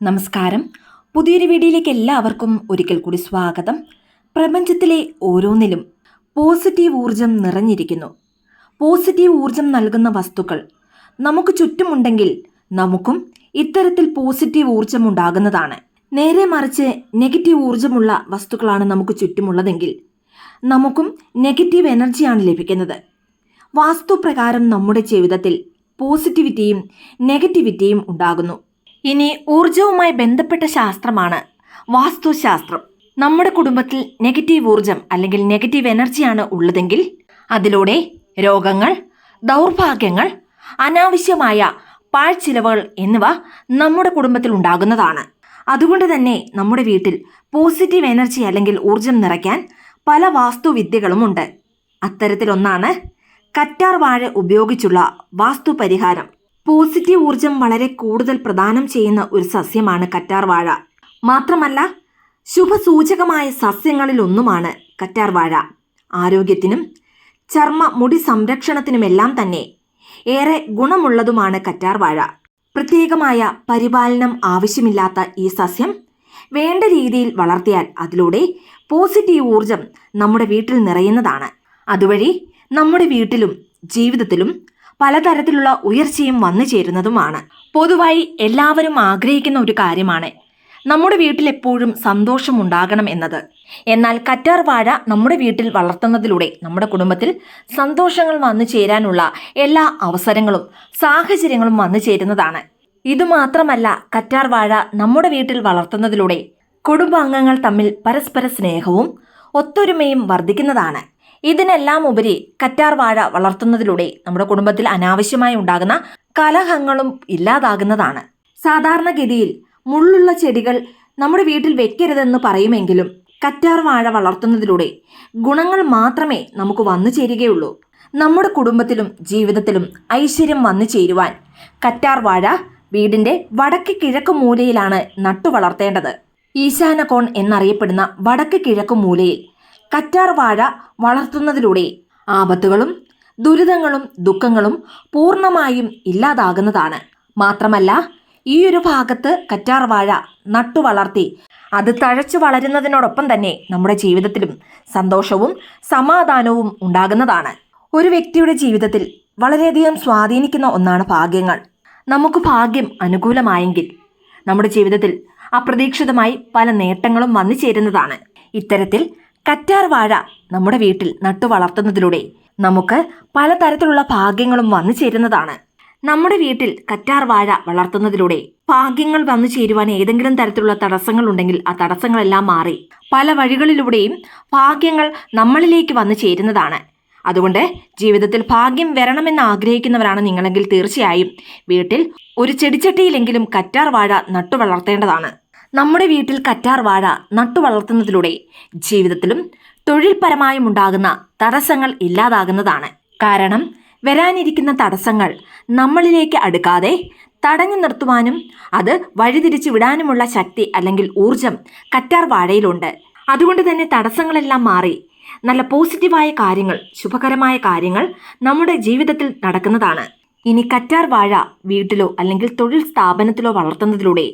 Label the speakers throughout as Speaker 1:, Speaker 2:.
Speaker 1: നമസ്കാരം. പുതിയൊരു വീഡിയോയിലേക്ക് എല്ലാവർക്കും ഒരിക്കൽ കൂടി സ്വാഗതം. പ്രപഞ്ചത്തിലെ ഓരോന്നിലും പോസിറ്റീവ് ഊർജം നിറഞ്ഞിരിക്കുന്നു. പോസിറ്റീവ് ഊർജം നൽകുന്ന വസ്തുക്കൾ നമുക്ക് ചുറ്റുമുണ്ടെങ്കിൽ നമുക്കും ഇത്തരത്തിൽ പോസിറ്റീവ് ഊർജം ഉണ്ടാകുന്നതാണ്. നേരെ മറിച്ച് നെഗറ്റീവ് ഊർജമുള്ള വസ്തുക്കളാണ് നമുക്ക് ചുറ്റുമുള്ളതെങ്കിൽ നമുക്കും നെഗറ്റീവ് എനർജിയാണ് ലഭിക്കുന്നത്. വാസ്തുപ്രകാരം നമ്മുടെ ജീവിതത്തിൽ പോസിറ്റിവിറ്റിയും നെഗറ്റിവിറ്റിയും ഉണ്ടാകുന്നു. ഇനി ഊർജവുമായി ബന്ധപ്പെട്ട ശാസ്ത്രമാണ് വാസ്തുശാസ്ത്രം. നമ്മുടെ കുടുംബത്തിൽ നെഗറ്റീവ് ഊർജം അല്ലെങ്കിൽ നെഗറ്റീവ് എനർജിയാണ് ഉള്ളതെങ്കിൽ അതിലൂടെ രോഗങ്ങൾ ദൗർഭാഗ്യങ്ങൾ അനാവശ്യമായ പാഴ്ചിലവുകൾ എന്നിവ നമ്മുടെ കുടുംബത്തിൽ ഉണ്ടാകുന്നതാണ്. അതുകൊണ്ട് തന്നെ നമ്മുടെ വീട്ടിൽ പോസിറ്റീവ് എനർജി അല്ലെങ്കിൽ ഊർജം നിറയ്ക്കാൻ പല വാസ്തുവിദ്യകളുമുണ്ട് അത്തരത്തിലൊന്നാണ് കറ്റാർ വാഴ ഉപയോഗിച്ചുള്ള വാസ്തു പരിഹാരം പോസിറ്റീവ് ഊർജം വളരെ കൂടുതൽ പ്രദാനം ചെയ്യുന്ന ഒരു സസ്യമാണ് കറ്റാർ വാഴ മാത്രമല്ല ശുഭസൂചകമായ സസ്യങ്ങളിലൊന്നുമാണ് കറ്റാർ വാഴ ആരോഗ്യത്തിനും ചർമ്മ മുടി സംരക്ഷണത്തിനുമെല്ലാം തന്നെ ഏറെ ഗുണമുള്ളതുമാണ് കറ്റാർ വാഴ പ്രത്യേകമായ പരിപാലനം ആവശ്യമില്ലാത്ത ഈ സസ്യം വേണ്ട രീതിയിൽ വളർത്തിയാൽ അതിലൂടെ പോസിറ്റീവ് ഊർജം നമ്മുടെ വീട്ടിൽ നിറയുന്നതാണ്. അതുവഴി നമ്മുടെ വീട്ടിലും ജീവിതത്തിലും പലതരത്തിലുള്ള ഉയർച്ചയും വന്നു ചേരുന്നതുമാണ്. പൊതുവായി എല്ലാവരും ആഗ്രഹിക്കുന്ന ഒരു കാര്യമാണ്. നമ്മുടെ വീട്ടിൽ എപ്പോഴും സന്തോഷം ഉണ്ടാകണം എന്നത്. എന്നാൽ കറ്റാർ വാഴ നമ്മുടെ വീട്ടിൽ വളർത്തുന്നതിലൂടെ നമ്മുടെ കുടുംബത്തിൽ സന്തോഷങ്ങൾ വന്നു ചേരാനുള്ള എല്ലാ അവസരങ്ങളും സാഹചര്യങ്ങളും വന്നു ചേരുന്നതാണ്. ഇതുമാത്രമല്ല കറ്റാർ വാഴ നമ്മുടെ വീട്ടിൽ വളർത്തുന്നതിലൂടെ കുടുംബാംഗങ്ങൾ തമ്മിൽ പരസ്പര സ്നേഹവും ഒത്തൊരുമയും വർദ്ധിക്കുന്നതാണ്. ഇതിനെല്ലാം ഉപരി കറ്റാർ വാഴ വളർത്തുന്നതിലൂടെ നമ്മുടെ കുടുംബത്തിൽ അനാവശ്യമായി ഉണ്ടാകുന്ന കലഹങ്ങളും ഇല്ലാതാകുന്നതാണ്. സാധാരണഗതിയിൽ മുള്ളുള്ള ചെടികൾ നമ്മുടെ വീട്ടിൽ വെക്കരുതെന്ന് പറയുമെങ്കിലും കറ്റാർ വാഴ വളർത്തുന്നതിലൂടെ ഗുണങ്ങൾ മാത്രമേ നമുക്ക് വന്നു ചേരുകയുള്ളൂ. നമ്മുടെ കുടുംബത്തിലും ജീവിതത്തിലും ഐശ്വര്യം വന്നു ചേരുവാൻ കറ്റാർ വാഴ വീടിന്റെ വടക്ക് കിഴക്ക് മൂലയിലാണ് നട്ടു വളർത്തേണ്ടത്. ഈശാനകോൺ എന്നറിയപ്പെടുന്ന വടക്ക് കിഴക്ക് മൂലയിൽ കറ്റാർ വാഴ വളർത്തുന്നതിലൂടെ ആപത്തുകളും ദുരിതങ്ങളും ദുഃഖങ്ങളും പൂർണമായും ഇല്ലാതാകുന്നതാണ്. മാത്രമല്ല ഈ ഒരു ഭാഗത്ത് കറ്റാർ വാഴ നട്ടു വളർത്തി അത് തഴച്ചു വളരുന്നതിനോടൊപ്പം തന്നെ നമ്മുടെ ജീവിതത്തിലും സന്തോഷവും സമാധാനവും ഉണ്ടാകുന്നതാണ്. ഒരു വ്യക്തിയുടെ ജീവിതത്തിൽ വളരെയധികം സ്വാധീനിക്കുന്ന ഒന്നാണ് ഭാഗ്യങ്ങൾ. നമുക്ക് ഭാഗ്യം അനുകൂലമായെങ്കിൽ നമ്മുടെ ജീവിതത്തിൽ അപ്രതീക്ഷിതമായി പല നേട്ടങ്ങളും വന്നു ചേരുന്നതാണ്. ഇത്തരത്തിൽ കറ്റാർ വാഴ നമ്മുടെ വീട്ടിൽ നട്ടു വളർത്തുന്നതിലൂടെ നമുക്ക് പലതരത്തിലുള്ള ഭാഗ്യങ്ങളും വന്നു ചേരുന്നതാണ്. നമ്മുടെ വീട്ടിൽ കറ്റാർ വാഴ വളർത്തുന്നതിലൂടെ ഭാഗ്യങ്ങൾ വന്നു ചേരുവാൻ ഏതെങ്കിലും തരത്തിലുള്ള തടസ്സങ്ങൾ ഉണ്ടെങ്കിൽ ആ തടസ്സങ്ങളെല്ലാം മാറി പല വഴികളിലൂടെയും ഭാഗ്യങ്ങൾ നമ്മളിലേക്ക് വന്നു ചേരുന്നതാണ്. അതുകൊണ്ട് ജീവിതത്തിൽ ഭാഗ്യം വരണമെന്ന് ആഗ്രഹിക്കുന്നവരാണ് നിങ്ങളെങ്കിൽ തീർച്ചയായും വീട്ടിൽ ഒരു ചെടിച്ചട്ടിയിലെങ്കിലും കറ്റാർ വാഴ നട്ടു വളർത്തേണ്ടതാണ്. നമ്മുടെ വീട്ടിൽ കറ്റാർ വാഴ നട്ടുവളർത്തുന്നതിലൂടെ ജീവിതത്തിലും തൊഴിൽപരമായും ഉണ്ടാകുന്ന തടസ്സങ്ങൾ ഇല്ലാതാകുന്നതാണ്. കാരണം വരാനിരിക്കുന്ന തടസ്സങ്ങൾ നമ്മളിലേക്ക് അടുക്കാതെ തടഞ്ഞു നിർത്തുവാനും അത് വഴിതിരിച്ചു വിടാനുമുള്ള ശക്തി അല്ലെങ്കിൽ ഊർജം കറ്റാർ വാഴയിലുണ്ട്. അതുകൊണ്ട് തന്നെ തടസ്സങ്ങളെല്ലാം മാറി നല്ല പോസിറ്റീവായ കാര്യങ്ങൾ ശുഭകരമായ കാര്യങ്ങൾ നമ്മുടെ ജീവിതത്തിൽ നടക്കുന്നതാണ്. ഇനി കറ്റാർ വാഴ വീട്ടിലോ അല്ലെങ്കിൽ തൊഴിൽ സ്ഥാപനത്തിലോ വളർത്തുന്നതിലൂടെ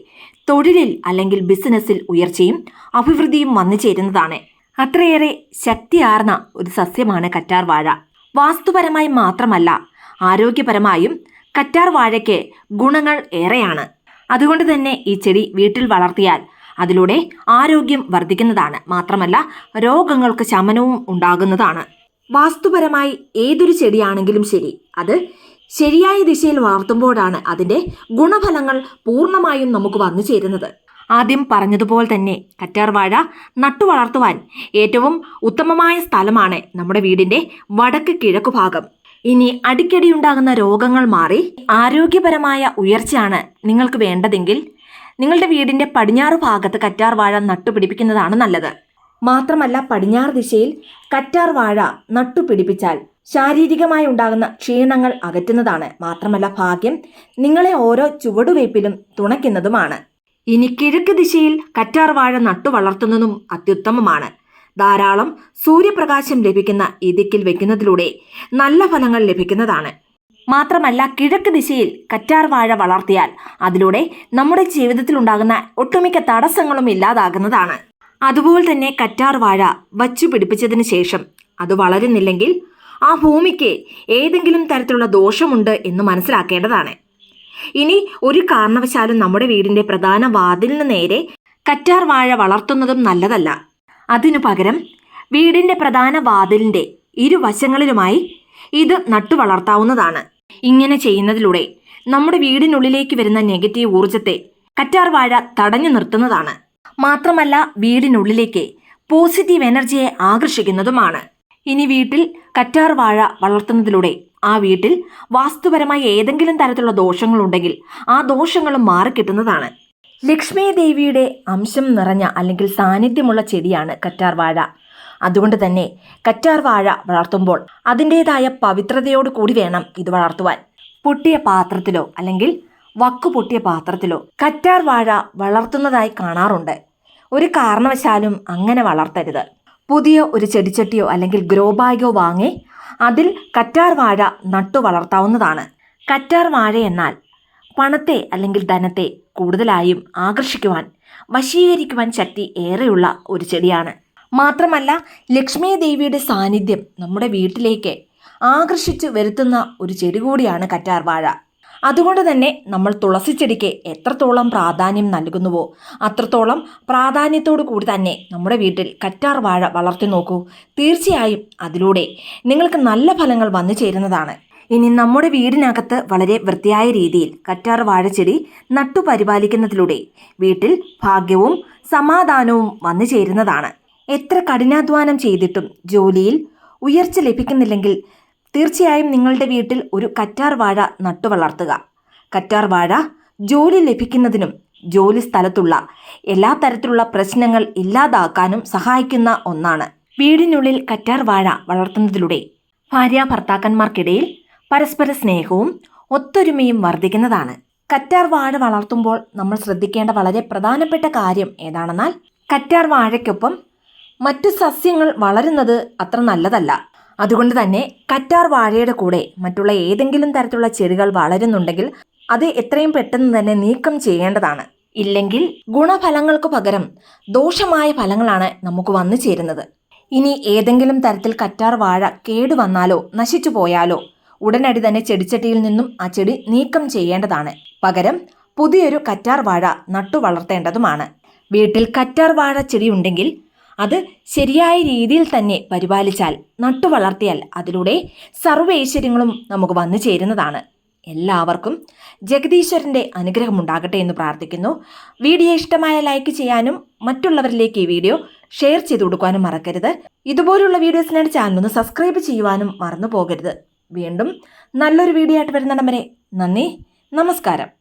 Speaker 1: തൊഴിലിൽ അല്ലെങ്കിൽ ബിസിനസ്സിൽ ഉയർച്ചയും അഭിവൃദ്ധിയും വന്നു ചേരുന്നതാണ്. അത്രയേറെ ശക്തിയാർന്ന ഒരു സസ്യമാണ് കറ്റാർ വാഴ. വാസ്തുപരമായി മാത്രമല്ല ആരോഗ്യപരമായും കറ്റാർ വാഴയ്ക്ക് ഗുണങ്ങൾ ഏറെയാണ്. അതുകൊണ്ട് തന്നെ ഈ ചെടി വീട്ടിൽ വളർത്തിയാൽ അതിലൂടെ ആരോഗ്യം വർദ്ധിക്കുന്നതാണ്. മാത്രമല്ല രോഗങ്ങൾക്ക് ശമനവും ഉണ്ടാകുന്നതാണ്. വാസ്തുപരമായി ഏതൊരു ചെടിയാണെങ്കിലും ശരി അത് ശരിയായ ദിശയിൽ വളർത്തുമ്പോഴാണ് അതിന്റെ ഗുണഫലങ്ങൾ പൂർണമായും നമുക്ക് വന്നു ചേരുന്നത്. ആദ്യം പറഞ്ഞതുപോലെ തന്നെ കറ്റാർവാഴ നട്ടു വളർത്തുവാൻ ഏറ്റവും ഉത്തമമായ സ്ഥലമാണ് നമ്മുടെ വീടിന്റെ വടക്ക് കിഴക്കു ഭാഗം. ഇനി അടിക്കടി ഉണ്ടാകുന്ന രോഗങ്ങൾ മാറി ആരോഗ്യപരമായ ഉയർച്ചയാണ് നിങ്ങൾക്ക് വേണ്ടതെങ്കിൽ നിങ്ങളുടെ വീടിന്റെ പടിഞ്ഞാറ് ഭാഗത്ത് കറ്റാർവാഴ നട്ടുപിടിപ്പിക്കുന്നതാണ് നല്ലത്. മാത്രമല്ല പടിഞ്ഞാറ് ദിശയിൽ കറ്റാർവാഴ നട്ടുപിടിപ്പിച്ചാൽ ശാരീരികമായി ഉണ്ടാകുന്ന ക്ഷീണങ്ങൾ അകറ്റുന്നതാണ്. മാത്രമല്ല ഭാഗ്യം നിങ്ങളെ ഓരോ ചുവടുവയ്പിലും തുണയ്ക്കുന്നതുമാണ്. ഇനി കിഴക്ക് ദിശയിൽ കറ്റാർവാഴ നട്ടു വളർത്തുന്നതും അത്യുത്തമമാണ്. ധാരാളം സൂര്യപ്രകാശം ലഭിക്കുന്ന ഈ ദിക്കിൽ വെക്കുന്നതിലൂടെ നല്ല ഫലങ്ങൾ ലഭിക്കുന്നതാണ്. മാത്രമല്ല കിഴക്ക് ദിശയിൽ കറ്റാർവാഴ വളർത്തിയാൽ അതിലൂടെ നമ്മുടെ ജീവിതത്തിൽ ഉണ്ടാകുന്ന ഒട്ടുമിക്ക തടസ്സങ്ങളും ഇല്ലാതാകുന്നതാണ്. അതുപോലെ തന്നെ കറ്റാർവാഴ വച്ചു പിടിപ്പിച്ചതിന് ശേഷം അത് വളരുന്നില്ലെങ്കിൽ ആ ഭൂമിക്ക് ഏതെങ്കിലും തരത്തിലുള്ള ദോഷമുണ്ട് എന്ന് മനസ്സിലാക്കേണ്ടതാണ്. ഇനി ഒരു കാരണവശാലും നമ്മുടെ വീടിന്റെ പ്രധാന വാതിലിന് നേരെ കറ്റാർ വാഴ വളർത്തുന്നതും നല്ലതല്ല. അതിനു പകരം വീടിന്റെ പ്രധാന വാതിലിന്റെ ഇരുവശങ്ങളിലുമായി ഇത് നട്ടു വളർത്താവുന്നതാണ്. ഇങ്ങനെ ചെയ്യുന്നതിലൂടെ നമ്മുടെ വീടിനുള്ളിലേക്ക് വരുന്ന നെഗറ്റീവ് ഊർജത്തെ കറ്റാർ വാഴ തടഞ്ഞു നിർത്തുന്നതാണ്. മാത്രമല്ല വീടിനുള്ളിലേക്ക് പോസിറ്റീവ് എനർജിയെ ആകർഷിക്കുന്നതുമാണ്. ഇനി വീട്ടിൽ കറ്റാർ വാഴ വളർത്തുന്നതിലൂടെ ആ വീട്ടിൽ വാസ്തുപരമായ ഏതെങ്കിലും തരത്തിലുള്ള ദോഷങ്ങളുണ്ടെങ്കിൽ ആ ദോഷങ്ങളും മാറിക്കിട്ടുന്നതാണ് ലക്ഷ്മി ദേവിയുടെ അംശം നിറഞ്ഞ അല്ലെങ്കിൽ സാന്നിധ്യമുള്ള ചെടിയാണ് കറ്റാർ വാഴ. അതുകൊണ്ട് തന്നെ കറ്റാർ വാഴ വളർത്തുമ്പോൾ അതിന്റെതായ പവിത്രതയോട് കൂടി വേണം ഇത് വളർത്തുവാൻ. പൊട്ടിയ പാത്രത്തിലോ അല്ലെങ്കിൽ വക്കു പൊട്ടിയ പാത്രത്തിലോ കറ്റാർ വാഴ വളർത്തുന്നതായി കാണാറുണ്ട്. ഒരു കാരണവശാലും അങ്ങനെ വളർത്തരുത്. പുതിയ ഒരു ചെടിച്ചട്ടിയോ അല്ലെങ്കിൽ ഗ്രോ ബാഗോ വാങ്ങി അതിൽ കറ്റാർ വാഴ നട്ടു വളർത്താവുന്നതാണ്. കറ്റാർ വാഴ എന്നാൽ പണത്തെ അല്ലെങ്കിൽ ധനത്തെ കൂടുതലായും ആകർഷിക്കുവാൻ വശീകരിക്കുവാൻ ശക്തി ഏറെയുള്ള ഒരു ചെടിയാണ്. മാത്രമല്ല ലക്ഷ്മി ദേവിയുടെ സാന്നിധ്യം നമ്മുടെ വീട്ടിലേക്ക് ആകർഷിച്ചു വരുത്തുന്ന ഒരു ചെടി കൂടിയാണ് കറ്റാർ വാഴ. അതുകൊണ്ട് തന്നെ നമ്മൾ തുളസി ചെടിക്ക് എത്രത്തോളം പ്രാധാന്യം നൽകുന്നുവോ അത്രത്തോളം പ്രാധാന്യത്തോടു കൂടി തന്നെ നമ്മുടെ വീട്ടിൽ കറ്റാർ വാഴ വളർത്തി നോക്കൂ. തീർച്ചയായും അതിലൂടെ നിങ്ങൾക്ക് നല്ല ഫലങ്ങൾ വന്നു ചേരുന്നതാണ്. ഇനി നമ്മുടെ വീടിനകത്ത് വളരെ വൃത്തിയായ രീതിയിൽ കറ്റാർ വാഴച്ചെടി നട്ടു പരിപാലിക്കുന്നതിലൂടെ വീട്ടിൽ ഭാഗ്യവും സമാധാനവും വന്നു ചേരുന്നതാണ്. എത്ര കഠിനാധ്വാനം ചെയ്തിട്ടും ജോലിയിൽ ഉയർച്ച ലഭിക്കുന്നില്ലെങ്കിൽ തീർച്ചയായും നിങ്ങളുടെ വീട്ടിൽ ഒരു കറ്റാർ വാഴ നട്ടു വളർത്തുക. കറ്റാർ വാഴ ജോലി ലഭിക്കുന്നതിനും ജോലി സ്ഥലത്തുള്ള എല്ലാ തരത്തിലുള്ള പ്രശ്നങ്ങൾ ഇല്ലാതാക്കാനും സഹായിക്കുന്ന ഒന്നാണ്. വീടിനുള്ളിൽ കറ്റാർ വാഴ വളർത്തുന്നതിലൂടെ ഭാര്യ ഭർത്താക്കന്മാർക്കിടയിൽ പരസ്പര സ്നേഹവും ഒത്തൊരുമയും വർദ്ധിക്കുന്നതാണ്. കറ്റാർ വാഴ വളർത്തുമ്പോൾ നമ്മൾ ശ്രദ്ധിക്കേണ്ട വളരെ പ്രധാനപ്പെട്ട കാര്യം ഏതാണെന്നാൽ കറ്റാർ വാഴയ്ക്കൊപ്പം മറ്റു സസ്യങ്ങൾ വളരുന്നത് അത്ര നല്ലതല്ല. അതുകൊണ്ട് തന്നെ കറ്റാർ വാഴയുടെ കൂടെ മറ്റുള്ള ഏതെങ്കിലും തരത്തിലുള്ള ചെടികൾ വളരുന്നുണ്ടെങ്കിൽ അത് എത്രയും പെട്ടെന്ന് തന്നെ നീക്കം ചെയ്യേണ്ടതാണ്. ഇല്ലെങ്കിൽ ഗുണഫലങ്ങൾക്ക് പകരം ദോഷമായ ഫലങ്ങളാണ് നമുക്ക് വന്നു ചേരുന്നത്. ഇനി ഏതെങ്കിലും തരത്തിൽ കറ്റാർ വാഴ കേടുവന്നാലോ നശിച്ചു പോയാലോ ഉടനടി തന്നെ ചെടിച്ചട്ടിയിൽ നിന്നും ആ ചെടി നീക്കം ചെയ്യേണ്ടതാണ്. പകരം പുതിയൊരു കറ്റാർ വാഴ നട്ടു വളർത്തേണ്ടതുമാണ്. വീട്ടിൽ കറ്റാർ വാഴ ചെടി ഉണ്ടെങ്കിൽ അത് ശരിയായ രീതിയിൽ തന്നെ പരിപാലിച്ചാൽ നട്ടു വളർത്തിയാൽ അതിലൂടെ സർവൈശ്വര്യങ്ങളും നമുക്ക് വന്നു ചേരുന്നതാണ്. എല്ലാവർക്കും ജഗദീശ്വരന്റെ അനുഗ്രഹമുണ്ടാകട്ടെ എന്ന് പ്രാർത്ഥിക്കുന്നു. വീഡിയോ ഇഷ്ടമായ ലൈക്ക് ചെയ്യാനും മറ്റുള്ളവരിലേക്ക് ഈ വീഡിയോ ഷെയർ ചെയ്ത് കൊടുക്കാനും മറക്കരുത്. ഇതുപോലുള്ള വീഡിയോസിനായിട്ട് ചാനൽ ഒന്ന് സബ്സ്ക്രൈബ് ചെയ്യുവാനും മറന്നു പോകരുത് വീണ്ടും നല്ലൊരു വീഡിയോ ആയിട്ട് വരുന്നിടം വരെ നന്ദി. നമസ്കാരം.